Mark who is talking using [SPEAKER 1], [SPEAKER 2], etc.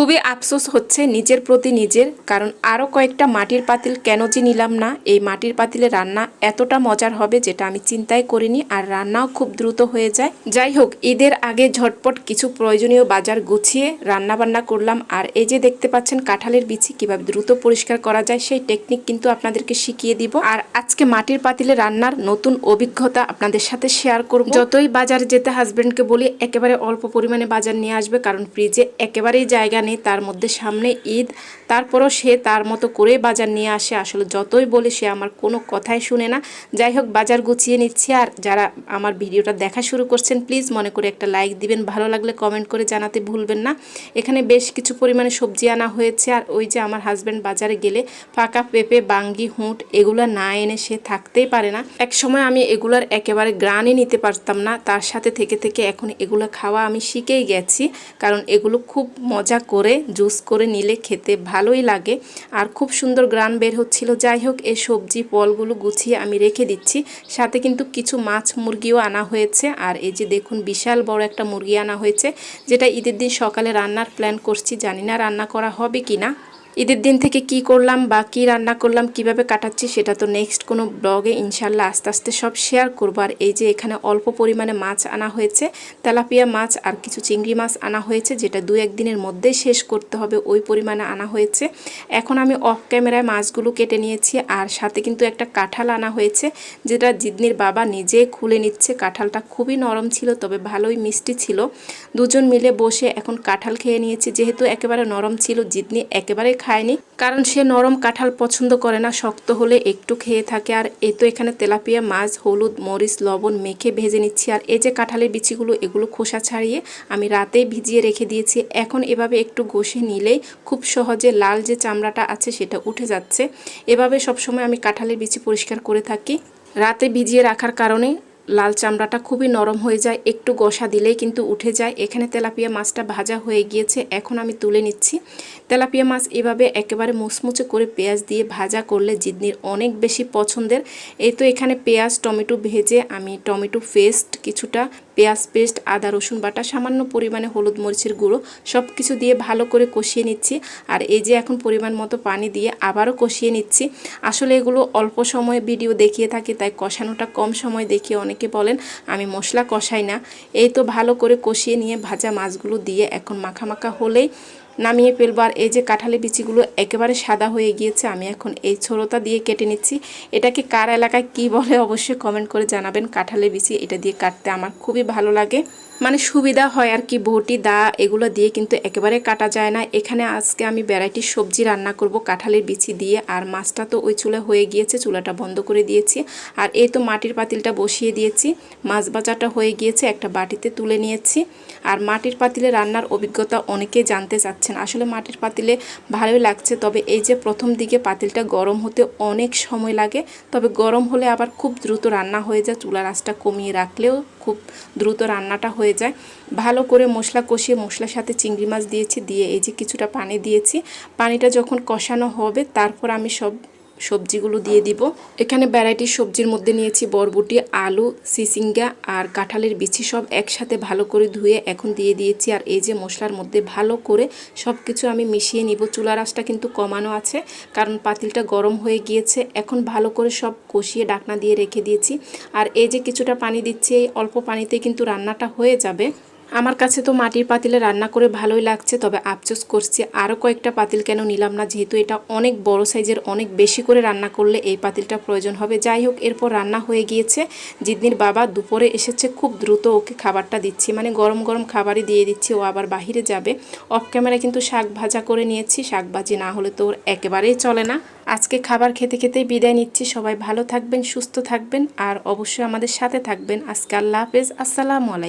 [SPEAKER 1] খুবই আফসোস হচ্ছে নিজের প্রতি নিজের, কারণ আরও কয়েকটা মাটির পাতিল কেন যে নিলাম না, এই মাটির পাতিলে রান্না এতটা মজার হবে যেটা আমি চিন্তাই করিনি আর রান্নাও খুব দ্রুত হয়ে যায়। যাই হোক, ঈদের আগে ঝটপট কিছু প্রয়োজনীয় বাজার গুছিয়ে রান্না বান্না করলাম আর এই যে দেখতে পাচ্ছেন কাঁঠালের বিচি, কীভাবে দ্রুত পরিষ্কার করা যায় সেই টেকনিক কিন্তু আপনাদেরকে শিখিয়ে দিব। আর আজকে মাটির পাতিলে রান্নার নতুন অভিজ্ঞতা আপনাদের সাথে শেয়ার করব। যতই বাজার যেতে হাজব্যান্ডকে বলি, একেবারে অল্প পরিমাণে বাজার নিয়ে আসবে, কারণ ফ্রিজে একেবারেই জায়গা নেই তার মধ্যে সামনে ঈদ তারপরও সে তার মতো করে বাজার নিয়ে আসে। আসলে যতই বলি, সে আমার কোনো কথাই শুনে না। যাই হোক, বাজার গুছিয়ে নিচ্ছি। আর যারা আমার ভিডিওটা দেখা শুরু করছেন, প্লিজ মনে করে একটা লাইক দিবেন। ভালো লাগলে কমেন্ট করে জানাতে ভুলবেন না। এখানে বেশ কিছু পরিমাণে সবজি আনা হয়েছে। আর ওই যে আমার হাজব্যান্ড বাজারে গেলে ফাঁকা পেঁপে, বাঙ্গি, হুঁট এগুলো না এনে সে থাকতেই পারে না। এক সময় আমি এগুলার একেবারে গ্রানই নিতে পারতাম না। তার সাথে থেকে থেকে এখন এগুলো খাওয়া আমি শিখেই গেছি। কারণ এগুলো খুব মজা করে, জুস করে নিলে খেতে ভালোই লাগে। আর খুব সুন্দর গ্রান বের হচ্ছিল। যাই হোক, এই সবজি ফলগুলো গুছিয়ে আমি রেখে দিচ্ছি। সাথে কিন্তু কিছু মাছ মুরগিও আনা হয়েছে। আর এই যে দেখুন, বিশাল বড় একটা মুরগি আনা হয়েছে, যেটা ঈদের দিন সকালে রান্নার প্ল্যান করছি। জানি না রান্না করা হবে কি না ঈদের দিন থেকে কি করলাম বা কি রান্না করলাম, কীভাবে কাটাচ্ছি সেটা তো নেক্সট কোনো ব্লগে ইনশাল্লাহ আস্তে আস্তে সব শেয়ার করব। আর এই যে এখানে অল্প পরিমাণে মাছ আনা হয়েছে, তেলাপিয়া মাছ আর কিছু চিংড়ি মাছ আনা হয়েছে, যেটা দু একদিনের মধ্যেই শেষ করতে হবে, ওই পরিমাণে আনা হয়েছে। এখন আমি অফ ক্যামেরায় মাছগুলো কেটে নিয়েছি আর সাথে কিন্তু একটা কাঁঠাল আনা হয়েছে, যেটা জিদনির বাবা নিজে খুলে নিচ্ছে। কাঁঠালটা খুবই নরম ছিল, তবে ভালোই মিষ্টি ছিল। দুজন মিলে বসে এখন কাঁঠাল খেয়ে নিয়েছি, যেহেতু একেবারে নরম ছিল, জিদনি একেবারে খায়নি। কারণ সে নরম কাঁঠাল পছন্দ করে না, শক্ত হলে একটু খেয়ে থাকে। আর এ তো এখানে তেলাপিয়া, মাছ, হলুদ, মরিচ, লবণ মেখে ভেজে নিচ্ছি। আর এই যে কাঁঠালের বিচিগুলো, এগুলো খোসা ছাড়িয়ে আমি রাতেই ভিজিয়ে রেখে দিয়েছি। এখন এভাবে একটু ঘষে নিলেই খুব সহজে লাল যে চামড়াটা আছে, সেটা উঠে যাচ্ছে। এভাবে সবসময় আমি কাঁঠালের বিচি পরিষ্কার করে থাকি। রাতে ভিজিয়ে রাখার কারণে লাল চামড়াটা খুবই নরম হয়ে যায়, একটু গসা দিলেই কিন্তু উঠে যায়। এখানে তেলাপিয়া মাছটা ভাজা হয়ে গিয়েছে, এখন আমি তুলে নিচ্ছি। তেলাপিয়া মাছ এভাবে একেবারে মুচমুচে করে পেঁয়াজ দিয়ে ভাজা করলে জিদনির অনেক বেশি পছন্দের। এই তো এখানে পেঁয়াজ, টমেটো ভেজে আমি টমেটো পেস্ট কিছুটা পেঁয়াজ পেস্ট, আদা, রসুন বাটা, সামান্য পরিমাণে হলুদ মরিচের গুঁড়ো সব কিছু দিয়ে ভালো করে কষিয়ে নিচ্ছি। আর এই যে এখন পরিমাণ মতো পানি দিয়ে আবারও কষিয়ে নিচ্ছি। আসলে এগুলো অল্প সময়ে ভিডিও দেখিয়ে থাকি, তাই কষানোটা কম সময় দেখিয়ে অনেকে বলেন, আমি মশলা কষাই না। এই তো ভালো করে কষিয়ে নিয়ে ভাজা মাছগুলো দিয়ে এখন মাখা মাখা হলেই নামিয়ে ফেলব আর এই যে কাঁঠালি বিচিগুলো একেবারে সাদা হয়ে গিয়েছে, আমি এখন এই ছোড়োতা দিয়ে কেটে নিচ্ছি। এটাকে কার এলাকায় কি বলে অবশ্যই কমেন্ট করে জানাবেন। কাঁঠালের বিচি এটা দিয়ে কাটতে আমার খুবই ভালো লাগে। মানে সুবিধা হয় আর কি, বটি, দা এগুলো দিয়ে কিন্তু একেবারে কাটা যায় না। এখানে আজকে আমি ভ্যারাইটির সবজি রান্না করব কাঁঠালের বিচি দিয়ে, আর মাছটা তো ওই চুলা হয়ে গিয়েছে, চুলাটা বন্ধ করে দিয়েছি। আর এই তো মাটির পাতিলটা বসিয়ে দিয়েছি। মাছ বাজারটা হয়ে গিয়েছে, একটা বাটিতে তুলে নিয়েছি। আর মাটির পাতিলে রান্নার অভিজ্ঞতা অনেকেই জানতে চাচ্ছেন আসলে মাটির পাতিলে ভালোই লাগছে, তবে এই যে প্রথম দিকে পাতিলটা গরম হতে অনেক সময় লাগে, তবে গরম হলে আবার খুব দ্রুত রান্না হয়ে যায় চুলার আঁচটা কমিয়ে রাখলেও খুব দ্রুত রান্নাটা হয়ে যায়। ভালো করে মশলা কষিয়ে মশলার সাথে চিংড়ি মাছ দিয়েছি, দিয়ে এই যে কিছুটা পানি দিয়েছি। পানিটা যখন কষানো হবে, তারপর আমি সব সবজিগুলো দিয়ে দিব। এখানে ভ্যারাইটির সবজির মধ্যে নিয়েছি বরবটি, আলু, সিসিঙ্গা আর কাঁঠালের বিচি সব একসাথে ভালো করে ধুয়ে এখন দিয়ে দিয়েছি। আর এই যে মশলার মধ্যে ভালো করে সব কিছু আমি মিশিয়ে নিব। চুলার আঁচটা কিন্তু কমানো আছে, কারণ পাতিলটা গরম হয়ে গিয়েছে। এখন ভালো করে সব কষিয়ে ডাকনা দিয়ে রেখে দিয়েছি। আর এই যে কিছুটা পানি দিচ্ছি, এই অল্প পানিতে কিন্তু রান্নাটা হয়ে যাবে। আমার কাছে তো মাটির পাতিলে রান্না করে ভালোই লাগছে, তবে আফসোস করছি আরও কয়েকটা পাতিল কেন নিলাম না, যেহেতু এটা অনেক বড় সাইজের, অনেক বেশি করে রান্না করলে এই পাতিলটা প্রয়োজন হবে। যাই হোক, এরপর রান্না হয়ে গিয়েছে। জিদনির বাবা দুপুরে এসেছে, খুব দ্রুত ওকে খাবারটা দিচ্ছি। মানে গরম গরম খাবারই দিয়ে দিচ্ছি, ও আবার বাহিরে যাবে। অফ ক্যামেরা কিন্তু শাক ভাজা করে নিয়েছি, শাক ভাজি না হলে তো ওর একেবারেই চলে না। আজকে খাবার খেতে খেতেই বিদায় নিচ্ছি। সবাই ভালো থাকবেন, সুস্থ থাকবেন, আর অবশ্যই আমাদের সাথে থাকবেন। আজকে আল্লাহ হাফেজ। আসসালামু আলাইকুম।